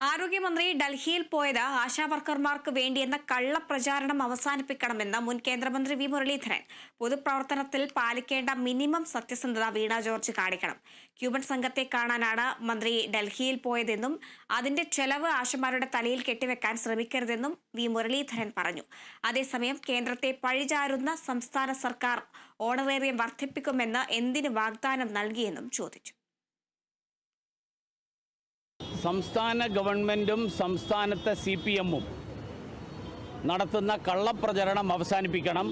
ആരോഗ്യമന്ത്രി ഡൽഹിയിൽ പോയത് ആശാവർക്കർമാർക്ക് വേണ്ടിയെന്ന കള്ളപ്രചാരണം അവസാനിപ്പിക്കണമെന്ന് മുൻ കേന്ദ്രമന്ത്രി വി മുരളീധരൻ. പൊതുപ്രവർത്തനത്തിൽ പാലിക്കേണ്ട മിനിമം സത്യസന്ധത വീണ ജോർജ് കാണിക്കണം. ക്യൂബൻ സംഘത്തെ കാണാനാണ് മന്ത്രി ഡൽഹിയിൽ പോയതെന്നും അതിന്റെ ചെലവ് ആശമാരുടെ തലയിൽ കെട്ടിവെക്കാൻ ശ്രമിക്കരുതെന്നും വി മുരളീധരൻ പറഞ്ഞു. അതേസമയം കേന്ദ്രത്തെ പഴിചാരുന്ന സംസ്ഥാന സർക്കാർ ഓണറേറിയം വർദ്ധിപ്പിക്കുമെന്ന് എന്തിന് വാഗ്ദാനം നൽകിയെന്നും ചോദിച്ചു. സംസ്ഥാന ഗവൺമെന്റും സംസ്ഥാനത്തെ സി പി എമ്മും നടത്തുന്ന കള്ളപ്രചരണം അവസാനിപ്പിക്കണം.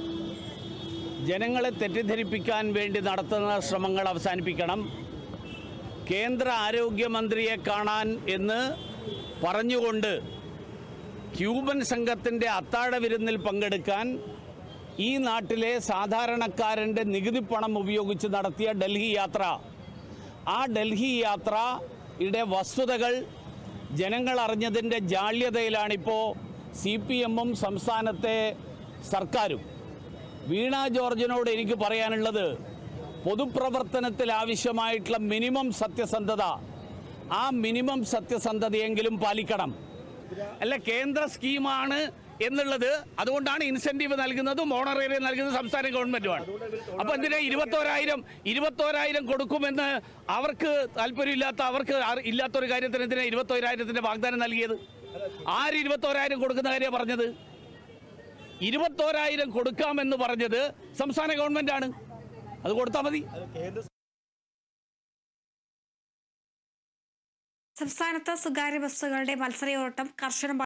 ജനങ്ങളെ തെറ്റിദ്ധരിപ്പിക്കാൻ വേണ്ടി നടത്തുന്ന ശ്രമങ്ങൾ അവസാനിപ്പിക്കണം. കേന്ദ്ര ആരോഗ്യമന്ത്രിയെ കാണാൻ എന്ന് പറഞ്ഞുകൊണ്ട് ക്യൂബൻ സംഘത്തിന്റെ അത്താഴ വിരുന്നിൽ പങ്കെടുക്കാൻ ഈ നാട്ടിലെ സാധാരണക്കാരന്റെ നികുതി പണം ഉപയോഗിച്ച് നടത്തിയ ഡൽഹി യാത്ര. ആ ഡൽഹി യാത്രയുടെ വസ്തുതകൾ ജനങ്ങൾ അറിഞ്ഞതിന്റെ ജാള്യതയിലാണിപ്പോൾ സി പി എമ്മും സംസ്ഥാനത്തെ സർക്കാരും. വീണ ജോർജിനോട് എനിക്ക് പറയാനുള്ളത് പൊതുപ്രവർത്തനത്തിൽ ആവശ്യമായിട്ടുള്ള മിനിമം സത്യസന്ധത ആ മിനിമം സത്യസന്ധതയെങ്കിലും പാലിക്കണം. അല്ല കേന്ദ്ര സ്കീമാണ് എന്നുള്ളത് അതുകൊണ്ടാണ് ഇൻസെന്റീവ് നൽകുന്നതും ഓണറേറിയം നൽകുന്നത് സംസ്ഥാന ഗവൺമെന്റുമാണ് അപ്പോൾ എന്തിനാ ഇരുപത്തോരായിരം ഇരുപത്തോരായിരം കൊടുക്കുമെന്ന് അവർക്ക് താല്പര്യമില്ലാത്ത അവർക്ക് ഇല്ലാത്തൊരു കാര്യത്തിന് എന്തിനാ ഇരുപത്തോരായിരത്തിന്റെ വാഗ്ദാനം നൽകിയത്? ആര് ഇരുപത്തോരായിരം കൊടുക്കുന്ന കാര്യം പറഞ്ഞത്? ഇരുപത്തോരായിരം കൊടുക്കാമെന്ന് പറഞ്ഞത് സംസ്ഥാന ഗവൺമെന്റാണ് അത് കൊടുത്താൽ മതി. സംസ്ഥാനത്ത് സ്വകാര്യ ബസ്സുകളുടെ മത്സരയോട്ടം കർശനം